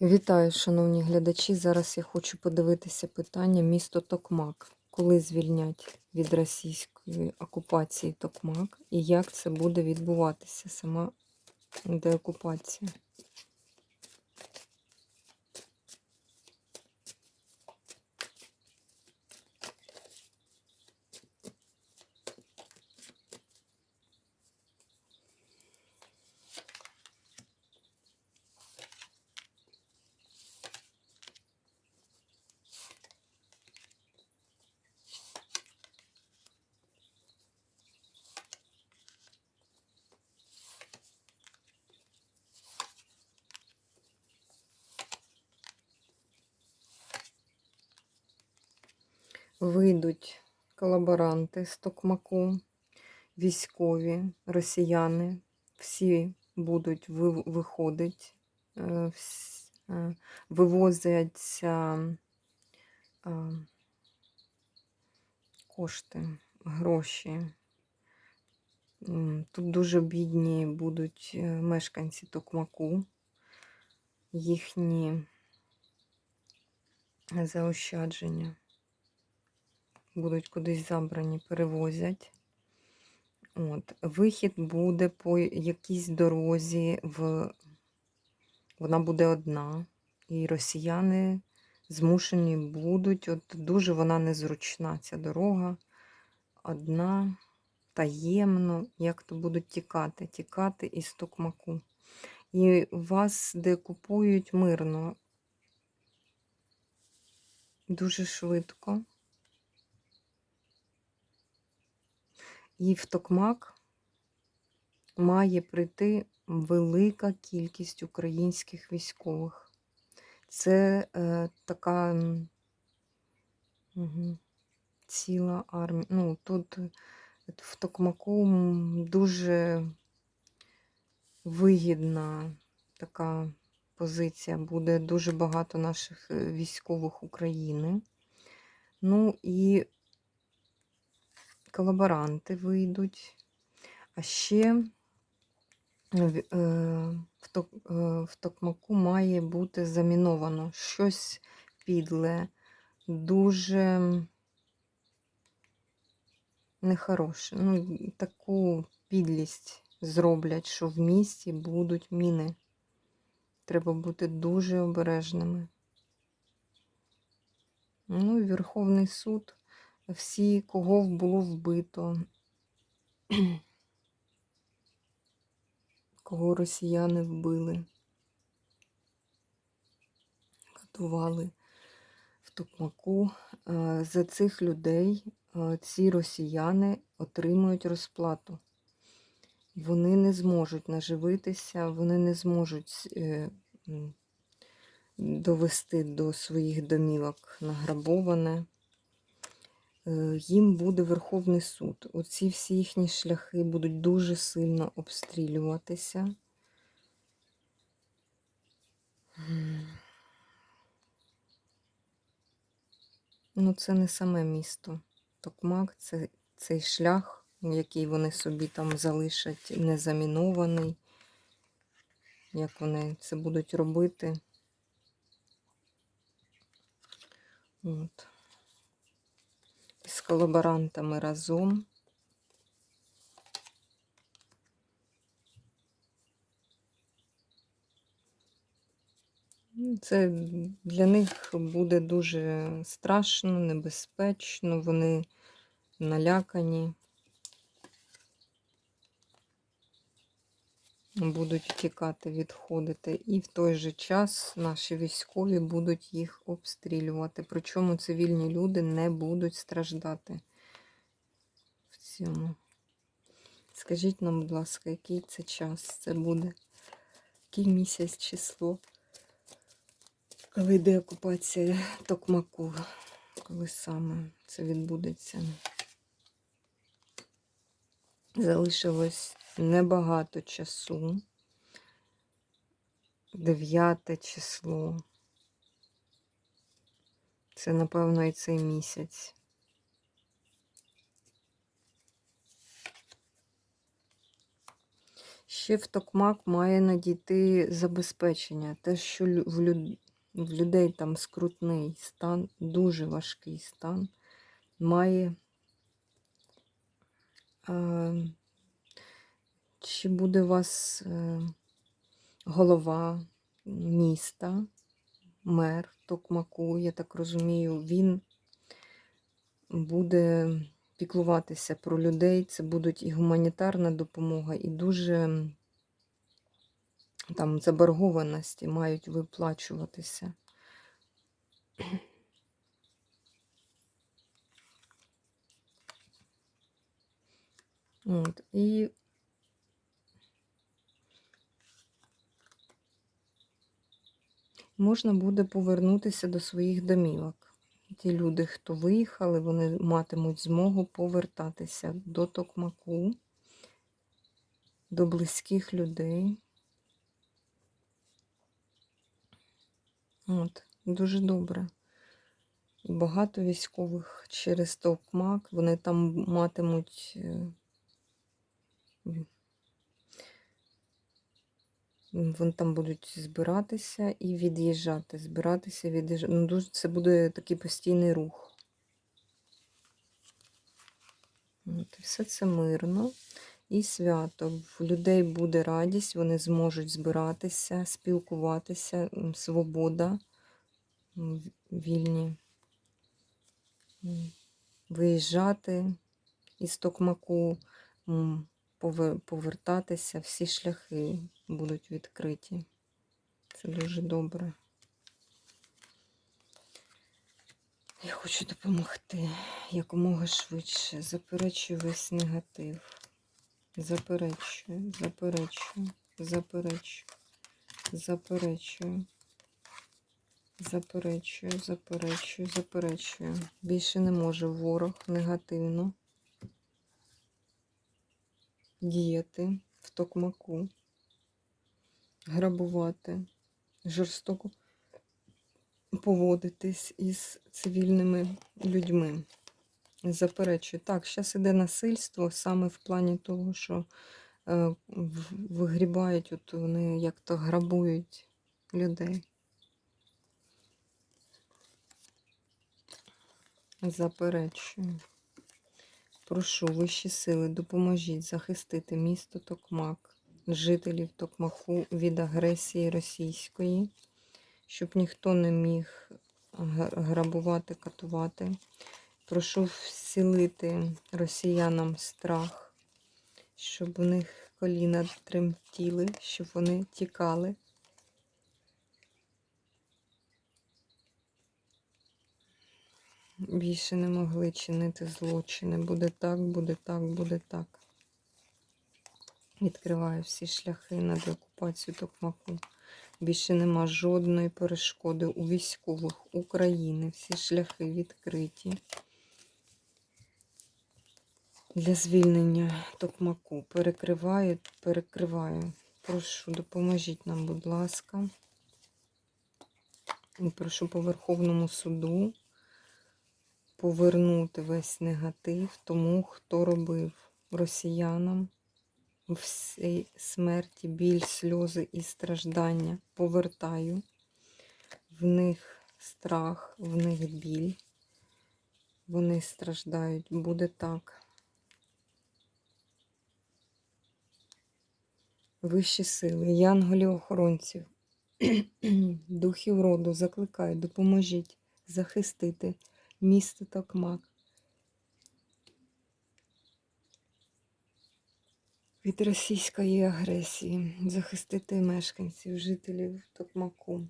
Вітаю, шановні глядачі. Зараз я хочу подивитися питання місто Токмак. Коли звільнять від російської окупації Токмак і як це буде відбуватися, сама деокупація? Вийдуть колаборанти з Токмаку, військові, росіяни, всі будуть ви- виходити, е, е, вивозяться е, кошти, гроші. Тут дуже бідні будуть мешканці Токмаку, їхні заощадження будуть кудись забрані, перевозять. От. Вихід буде по якійсь дорозі, в... вона буде одна. І росіяни змушені будуть, от дуже вона незручна, ця дорога. Одна, таємно, як то будуть тікати, тікати із Токмаку. І вас декупують мирно, дуже швидко. І в Токмак має прийти велика кількість українських військових. Це е, така мгм, ціла армія. Ну, тут е, в Токмаку дуже вигідна така позиція. Буде дуже багато наших е, військових України. Ну і колаборанти вийдуть. А ще в, е, е, в Токмаку має бути заміновано щось підле, дуже нехороше. Ну, таку підлість зроблять, що в місті будуть міни. Треба бути дуже обережними. Ну і Верховний суд, всі, кого було вбито, кого росіяни вбили, катували в Токмаку. Е, За цих людей е, ці росіяни отримують розплату. Вони не зможуть наживитися, вони не зможуть е, довести до своїх домівок награбоване. Е, Їм буде Верховний суд. Оці всі їхні шляхи будуть дуже сильно обстрілюватися. Ну, це не саме місто. Токмак це цей шлях, який вони собі там залишать, незамінований. Як вони це будуть робити. От. З колаборантами разом. Ну, Це для них буде дуже страшно, небезпечно, вони налякані. Будуть втікати, відходити. І в той же час наші військові будуть їх обстрілювати. Причому цивільні люди не будуть страждати в цьому. Скажіть нам, будь ласка, який це час це буде? Який місяць число? Коли йде окупація Токмаку? Коли саме це відбудеться? Залишилось небагато часу. 9 число. Це, напевно, і цей місяць. Ще в Токмак має надійти забезпечення. Те, що в, люд... в людей там скрутний стан, дуже важкий стан, має. Е... Чи буде у вас е... голова міста, мер Токмаку, я так розумію, він буде піклуватися про людей. Це будуть і гуманітарна допомога, і дуже там заборгованості мають виплачуватися. От, і можна буде повернутися до своїх домівок. Ті люди, хто виїхали, вони матимуть змогу повертатися до Токмаку, до близьких людей. От, дуже добре. Багато військових через Токмак, вони там матимуть. Вони там будуть збиратися і від'їжджати. Збиратися, від'їжджати. Ну, дуже це буде такий постійний рух. От, все це мирно і свято. В людей буде радість, вони зможуть збиратися, спілкуватися, свобода, вільні, виїжджати із Токмаку, повертатися, всі шляхи будуть відкриті. Це дуже добре. Я хочу допомогти якомога швидше. Заперечую весь негатив. Заперечую, заперечую, заперечую, заперечую, заперечую, заперечую, заперечую. Більше не може ворог негативно діяти в токмаку, грабувати, жорстоко поводитись із цивільними людьми. Заперечую. Так, зараз іде насильство саме в плані того, що е, вигрібають, от вони як то грабують людей. Заперечую. Прошу вищі сили, допоможіть захистити місто Токмак, жителів Токмаку від агресії російської, щоб ніхто не міг грабувати, катувати. Прошу вселити росіянам страх, щоб у них коліна тремтіли, щоб вони тікали. Більше не могли чинити злочини. Буде так, буде так, буде так. Відкриваю всі шляхи на деокупацію Токмаку. Більше нема жодної перешкоди у військових України. Всі шляхи відкриті. Для звільнення Токмаку. Перекриваю, перекриваю. Прошу, допоможіть нам, будь ласка. І прошу по Верховному суду повернути весь негатив тому, хто робив росіянам всій смерті, біль, сльози і страждання. Повертаю в них страх, в них біль. Вони страждають. Буде так. Вищі сили, янголів охоронців, духів роду закликаю, допоможіть захистити місто Токмак від російської агресії, захистити мешканців, жителів Токмаку.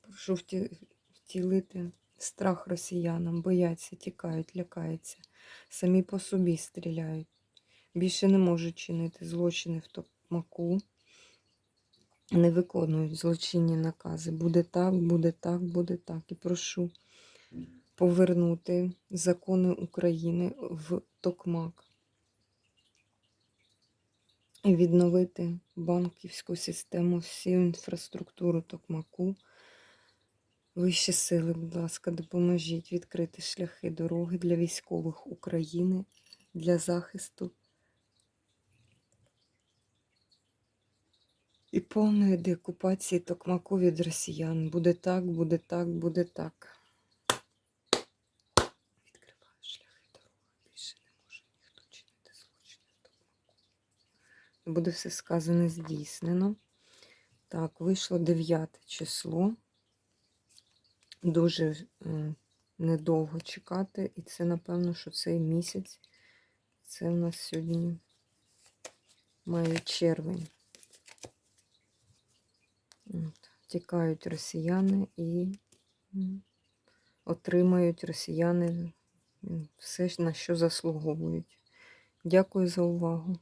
Прошу втілити страх росіянам, бояться, тікають, лякаються, самі по собі стріляють. Більше не можуть чинити злочини в Токмаку, не виконують злочинні накази. Буде так, буде так, буде так. І прошу повернути закони України в Токмак. І відновити банківську систему, всю інфраструктуру Токмаку. Вищі сили, будь ласка, допоможіть відкрити шляхи дороги для військових України, для захисту і повної деокупації Токмаку від росіян. Буде так, буде так, буде так. Відкриваю шляхи дороги. Більше не може ніхто чинити злочини Токмаку. Буде все сказане здійснено. Так, вийшло 9 число. Дуже е, недовго чекати. І це, напевно, що цей місяць. Це в нас сьогодні має червень. Тікають росіяни і отримають росіяни все, на що заслуговують. Дякую за увагу.